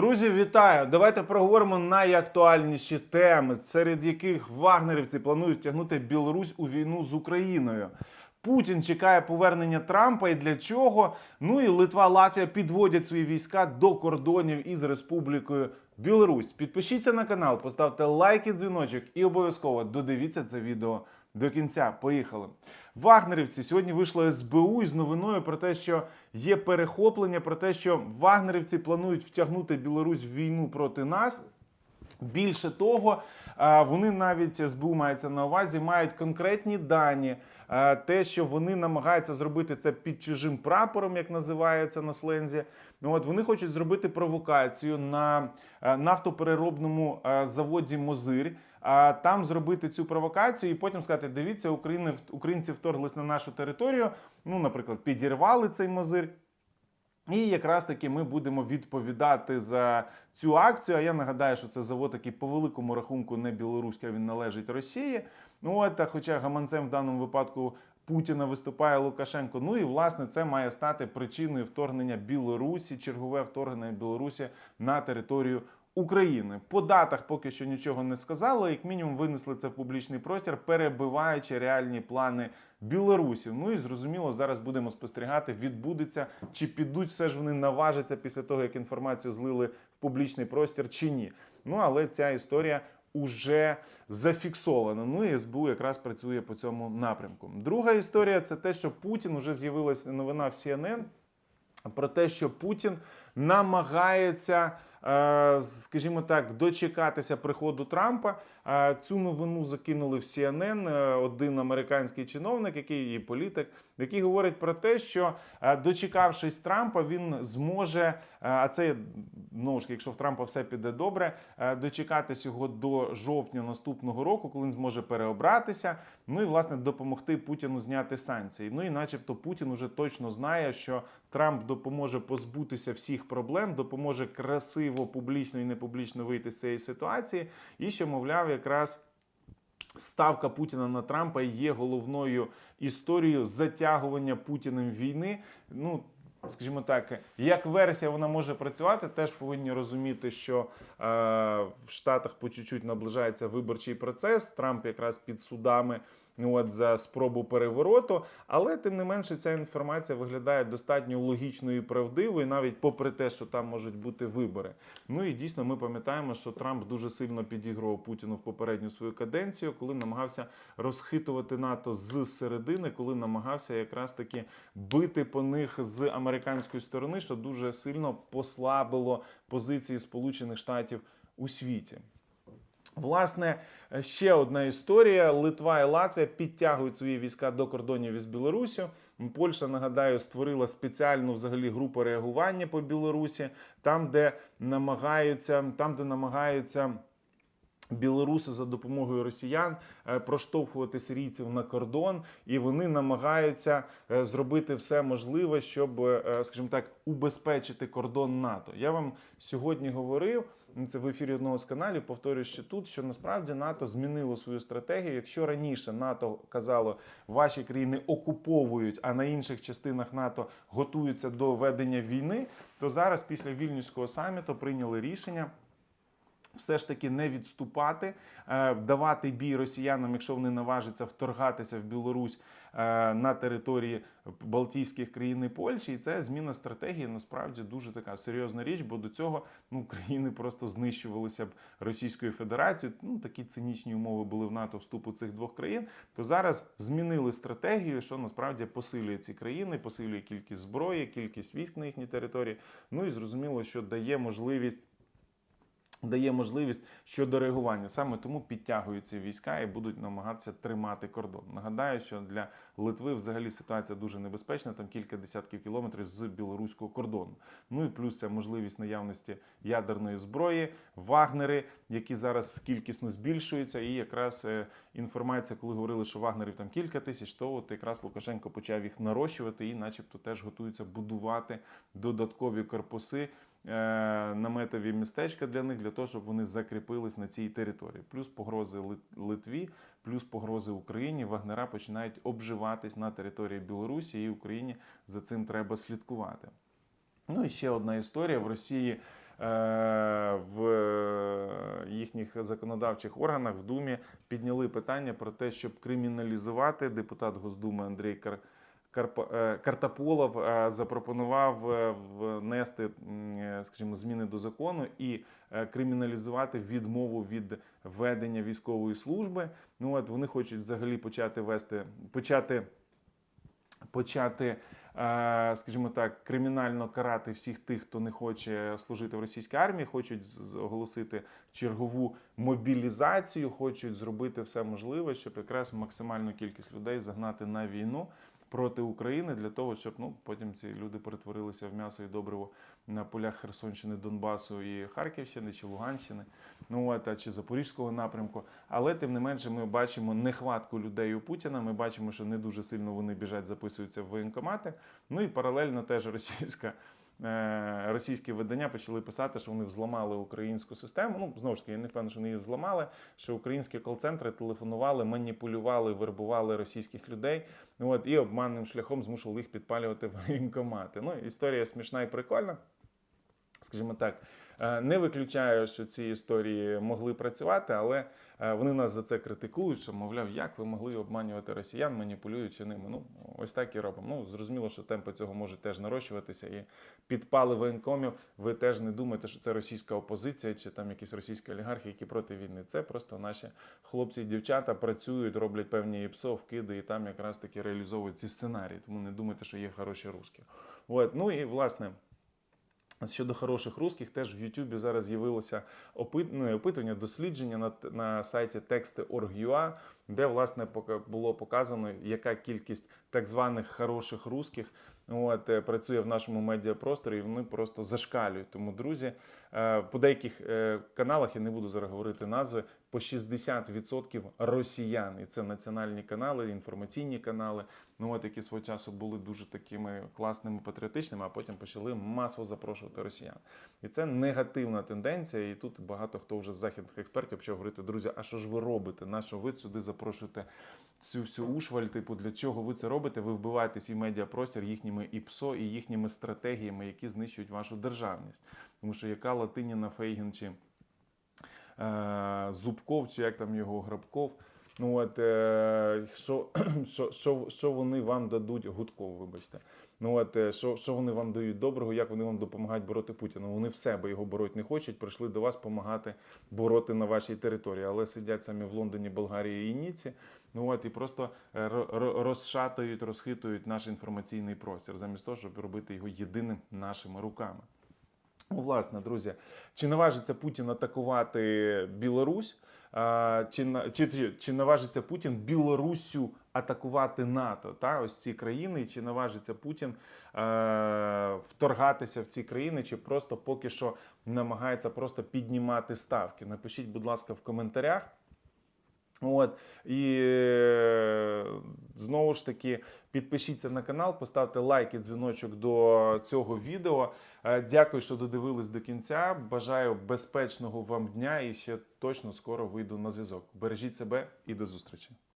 Друзі, вітаю! Давайте проговоримо найактуальніші теми, серед яких вагнерівці планують тягнути Білорусь у війну з Україною. Путін чекає повернення Трампа і для чого? Ну і Литва, Латвія підводять свої війська до кордонів із Республікою Білорусь. Підпишіться на канал, поставте лайк і дзвіночок і обов'язково додивіться це відео до кінця. Поїхали. Вагнерівці сьогодні вийшло СБУ із новиною про те, що є перехоплення, про те, що вагнерівці планують втягнути Білорусь в війну проти нас. Більше того, вони навіть СБУ мається на увазі, мають конкретні дані. Те, що вони намагаються зробити це під чужим прапором, як називається на слензі. От вони хочуть зробити провокацію на е, нафтопереробному е, заводі Мозирь. А там зробити цю провокацію і потім сказати: дивіться, України українці вторглись на нашу територію. Ну, наприклад, підірвали цей мозир. І якраз таки ми будемо відповідати за цю акцію. А я нагадаю, що це завод, який по великому рахунку не білоруський, а він належить Росії. Ну от, хоча гаманцем в даному випадку Путіна виступає Лукашенко. Ну і власне це має стати причиною вторгнення Білорусі, чергове вторгнення Білорусі на територію. України по датах поки що нічого не сказали. Як мінімум винесли це в публічний простір, перебиваючи реальні плани Білорусі. Ну і зрозуміло, зараз будемо спостерігати, відбудеться чи підуть все ж вони наважаться після того, як інформацію злили в публічний простір, чи ні. Ну але ця історія. Уже зафіксовано. Ну і СБУ якраз працює по цьому напрямку. Друга історія це те, що Путін уже з'явилася новина в CNN про те, що Путін намагається, скажімо так, дочекатися приходу Трампа. Цю новину закинули в CNN е, один американський чиновник, який і політик, який говорить про те, що е, дочекавшись Трампа, він зможе, е, а це ну ж, якщо в Трампа все піде добре, дочекатись його до жовтня наступного року, коли він зможе переобратися. Ну і власне допомогти Путіну зняти санкції. Ну і, начебто, Путін уже точно знає, що Трамп допоможе позбутися всіх проблем, допоможе красиво, публічно і непублічно вийти з цієї ситуації, і що, мовляв, якраз. Ставка Путіна на Трампа є головною історією затягування Путіним війни. Ну, скажімо так, як версія вона може працювати, теж повинні розуміти, що е, в Штатах по чуть-чуть наближається виборчий процес. Трамп якраз під судами. Ну, От за спробу перевороту, але тим не менше ця інформація виглядає достатньо логічною і правдивою, навіть попри те, що там можуть бути вибори. Ну і дійсно ми пам'ятаємо, що Трамп дуже сильно підігрував Путіну в попередню свою каденцію, коли намагався розхитувати НАТО з середини, коли намагався якраз таки бити по них з американської сторони, що дуже сильно послабило позиції Сполучених Штатів у світі. Власне, ще одна історія: Литва і Латвія підтягують свої війська до кордонів із Білоруссю. Польща, нагадаю, створила спеціальну взагалі групу реагування по Білорусі, там, де намагаються, там, де намагаються. Білоруси за допомогою росіян е, проштовхувати сирійців на кордон, і вони намагаються е, зробити все можливе, щоб, е, скажімо так, убезпечити кордон НАТО. Я вам сьогодні говорив. Це в ефірі одного з каналів. Повторюю ще тут, що насправді НАТО змінило свою стратегію. Якщо раніше НАТО казало, ваші країни окуповують, а на інших частинах НАТО готуються до ведення війни, то зараз після вільнюського саміту прийняли рішення все ж таки не відступати, е, давати бій росіянам, якщо вони наважаться вторгатися в Білорусь е, на території Балтійських країн і Польщі. І це зміна стратегії насправді дуже така серйозна річ, бо до цього ну, країни просто знищувалися б Російською Федерацією. Ну такі цинічні умови були в НАТО вступу цих двох країн. То зараз змінили стратегію, що насправді посилює ці країни, посилює кількість зброї, кількість військ на їхній території. Ну і зрозуміло, що дає можливість дає можливість щодо реагування. Саме тому підтягуються війська і будуть намагатися тримати кордон. Нагадаю, що для Литви взагалі ситуація дуже небезпечна, там кілька десятків кілометрів з білоруського кордону. Ну і плюс це можливість наявності ядерної зброї, вагнери, які зараз кількісно збільшуються. І якраз е, інформація, коли говорили, що вагнерів там кілька тисяч, то от якраз Лукашенко почав їх нарощувати і, начебто, теж готуються будувати додаткові корпуси наметові містечка для них, для того, щоб вони закріпились на цій території. Плюс погрози Литві, плюс погрози Україні. Вагнера починають обживатись на території Білорусі, і Україні за цим треба слідкувати. Ну і ще одна історія в Росії. в е, їхніх законодавчих органах в Думі підняли питання про те, щоб криміналізувати депутат Госдуми Андрій Кар. Карпа- е, Картаполов е, запропонував е, внести, скажімо, зміни до закону і криміналізувати відмову від ведення військової служби. Ну от вони хочуть взагалі почати вести, почати, почати, скажімо так, кримінально карати всіх тих, хто не хоче служити в російській армії, хочуть оголосити чергову мобілізацію, хочуть зробити все можливе, щоб якраз максимальну кількість людей загнати на війну. Проти України для того, щоб ну потім ці люди перетворилися в м'ясо і добриво на полях Херсонщини, Донбасу і Харківщини чи Луганщини, ну от чи Запорізького напрямку. Але тим не менше, ми бачимо нехватку людей у Путіна. Ми бачимо, що не дуже сильно вони біжать, записуються в воєнкомати. Ну і паралельно теж російська. Е, Російські видання почали писати, що вони взламали українську систему. Ну знову ж таки, я не впевнений, що вони її взламали. Що українські кол-центри телефонували, маніпулювали, вербували російських людей. От і обманним шляхом змушували їх підпалювати воєнкомати. Ну історія смішна і прикольна. Скажімо так, Е, не виключаю, що ці історії могли працювати, але е, вони нас за це критикують, що мовляв, як ви могли обманювати росіян, маніпулюючи ними. Ну ось так і робимо. Ну зрозуміло, що темпи цього можуть теж нарощуватися і підпали воєнкомів. Ви теж не думаєте, що це російська опозиція чи там якісь російські олігархи, які проти війни. Це просто наші хлопці і дівчата працюють, роблять певні ІПСО, вкиди, і там якраз таки реалізовують ці сценарії. Тому не думайте, що є хороші русські. От ну і власне. Щодо хороших русських, теж в Ютубі зараз з'явилося ну, опитування, дослідження на, на сайті тексти.org.ua, де власне було показано, яка кількість так званих хороших русських от, е, працює в нашому медіапросторі, і вони просто зашкалюють. Тому, друзі, е, по деяких е, каналах я не буду зараз говорити назви. По 60% росіян, і це національні канали, інформаційні канали, ну от які свого часу були дуже такими класними, патріотичними, а потім почали масово запрошувати росіян. І це негативна тенденція. І тут багато хто вже з західних експертів почав говорити: друзі, а що ж ви робите? На що ви сюди запрошуєте цю всю ушваль? Типу, для чого ви це робите? Ви вбиваєте свій медіапростір їхніми ІПСО і їхніми стратегіями, які знищують вашу державність. Тому що яка Латиніна Фейгін чи е, Зубков, чи як там його Грабков. Ну от е, що, що, що, що вони вам дадуть Гудков, вибачте. Ну от е, що, що вони вам дають доброго, як вони вам допомагають бороти Путіна? Вони в себе його бороть не хочуть, прийшли до вас допомагати бороти на вашій території, але сидять самі в Лондоні, Болгарії і Ніці. Ну от і просто е, ро- ро- розшатують, розхитують наш інформаційний простір, замість того, щоб робити його єдиним нашими руками. Ну, власне, друзі, чи наважиться Путін атакувати Білорусь? Чи, чи, чи, наважиться Путін Білоруссю атакувати НАТО? Та? Ось ці країни, і чи наважиться Путін е, вторгатися в ці країни, чи просто поки що намагається просто піднімати ставки? Напишіть, будь ласка, в коментарях. От і знову ж таки підпишіться на канал, поставте лайк і дзвіночок до цього відео. Е, Дякую, що додивились до кінця. Бажаю безпечного вам дня і ще точно скоро вийду на зв'язок. Бережіть себе і до зустрічі.